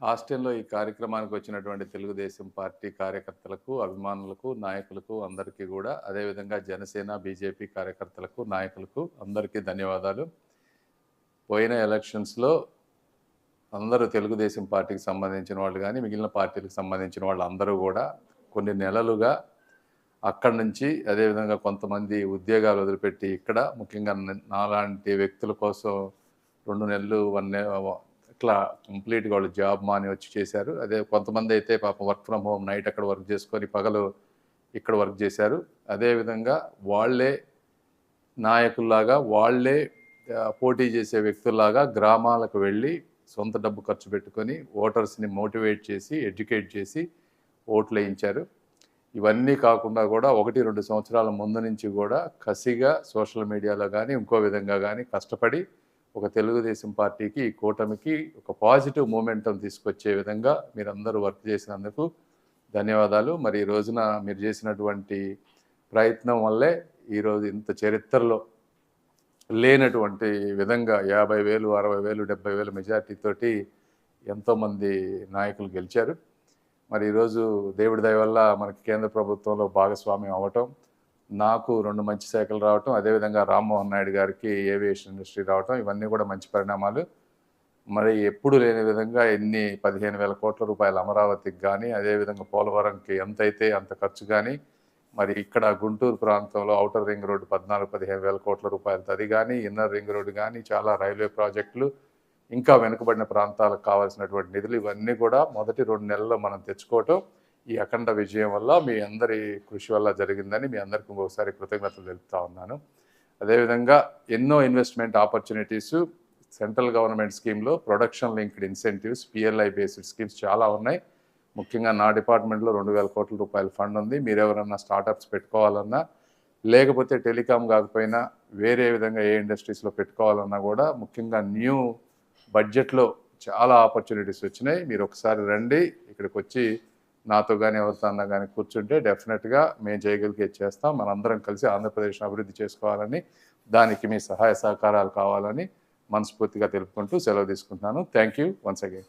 ఆస్టిన్లో ఈ కార్యక్రమానికి వచ్చినటువంటి తెలుగుదేశం పార్టీ కార్యకర్తలకు అభిమానులకు నాయకులకు అందరికీ కూడా అదేవిధంగా జనసేన బీజేపీ కార్యకర్తలకు నాయకులకు అందరికీ ధన్యవాదాలు. పోయిన ఎలక్షన్స్లో అందరూ తెలుగుదేశం పార్టీకి సంబంధించిన వాళ్ళు కానీ మిగిలిన పార్టీలకు సంబంధించిన వాళ్ళు అందరూ కూడా కొన్ని నెలలుగా అక్కడి నుంచి అదేవిధంగా కొంతమంది ఉద్యోగాలు వదిలిపెట్టి ఇక్కడ ముఖ్యంగా నాలాంటి వ్యక్తుల కోసం రెండు నెలలు వన్ ఇట్లా కంప్లీట్గా వాళ్ళు జాబ్ మాని వచ్చి చేశారు. అదే కొంతమంది అయితే పాపం వర్క్ ఫ్రమ్ హోమ్ నైట్ అక్కడ వర్క్ చేసుకొని పగలు ఇక్కడ వర్క్ చేశారు. అదేవిధంగా వాళ్ళే నాయకుల్లాగా వాళ్ళే పోటీ చేసే వ్యక్తుల్లాగా గ్రామాలకు వెళ్ళి సొంత డబ్బు ఖర్చు పెట్టుకొని ఓటర్స్ని మోటివేట్ చేసి ఎడ్యుకేట్ చేసి ఓట్లు వేయించారు. ఇవన్నీ కాకుండా కూడా ఒకటి రెండు సంవత్సరాల ముందు నుంచి కూడా కసిగా సోషల్ మీడియాలో కానీ ఇంకో విధంగా కానీ కష్టపడి ఒక తెలుగుదేశం పార్టీకి కూటమికి ఒక పాజిటివ్ మూమెంటం తీసుకొచ్చే విధంగా మీరందరూ వర్క్ చేసినందుకు ధన్యవాదాలు. మరి ఈ రోజున మీరు చేసినటువంటి ప్రయత్నం వల్లే ఈరోజు ఇంత చరిత్రలో లేనటువంటి విధంగా యాభై వేలు అరవై వేలు డెబ్బై వేలు మెజార్టీతోటి ఎంతోమంది నాయకులు గెలిచారు. మరి ఈరోజు దేవుడి దయ వల్ల మనకి కేంద్ర ప్రభుత్వంలో భాగస్వామ్యం అవ్వటం నాకు రెండు మంచి శాఖలు రావటం అదేవిధంగా రామ్మోహన్ నాయుడు గారికి ఏవియేషన్ ఇండస్ట్రీ రావటం ఇవన్నీ కూడా మంచి పరిణామాలు. మరి ఎప్పుడు లేని విధంగా ఎన్ని పదిహేను వేల కోట్ల రూపాయలు అమరావతికి కానీ అదేవిధంగా పోలవరంకి ఎంతైతే అంత ఖర్చు కానీ మరి ఇక్కడ గుంటూరు ప్రాంతంలో ఔటర్ రింగ్ రోడ్డు పద్నాలుగు పదిహేను వేల కోట్ల రూపాయలతో అది కానీ ఇన్నర్ రింగ్ రోడ్డు కానీ చాలా రైల్వే ప్రాజెక్టులు ఇంకా వెనుకబడిన ప్రాంతాలకు కావాల్సినటువంటి నిధులు ఇవన్నీ కూడా మొదటి రెండు నెలల్లో మనం తెచ్చుకోవటం. ఈ అఖండ విజయం వల్ల మీ అందరి కృషి వల్ల జరిగిందని మీ అందరికీ ఇంకొకసారి కృతజ్ఞతలు తెలుపుతా ఉన్నాను. అదేవిధంగా ఎన్నో ఇన్వెస్ట్మెంట్ ఆపర్చునిటీస్ సెంట్రల్ గవర్నమెంట్ స్కీమ్లో production linked incentives PLI based schemes చాలా ఉన్నాయి. ముఖ్యంగా నా డిపార్ట్మెంట్లో రెండు వేల కోట్ల రూపాయల ఫండ్ ఉంది. మీరు ఎవరన్నా స్టార్టప్స్ పెట్టుకోవాలన్నా లేకపోతే టెలికాం కాకపోయినా వేరే విధంగా ఏ ఇండస్ట్రీస్లో పెట్టుకోవాలన్నా కూడా ముఖ్యంగా న్యూ బడ్జెట్లో చాలా ఆపర్చునిటీస్ వచ్చినాయి. మీరు ఒకసారి రండి ఇక్కడికి వచ్చి నాతో కానీ ఎవరితో అన్నా కానీ కూర్చుంటే డెఫినెట్గా మేము చేయగలిగే చేస్తాం మనందరం కలిసి ఆంధ్రప్రదేశ్ను అభివృద్ధి చేసుకోవాలని దానికి మీ సహాయ సహకారాలు కావాలని మనస్ఫూర్తిగా తెలుపుకుంటూ సెలవు తీసుకుంటున్నాను. Thank you once again.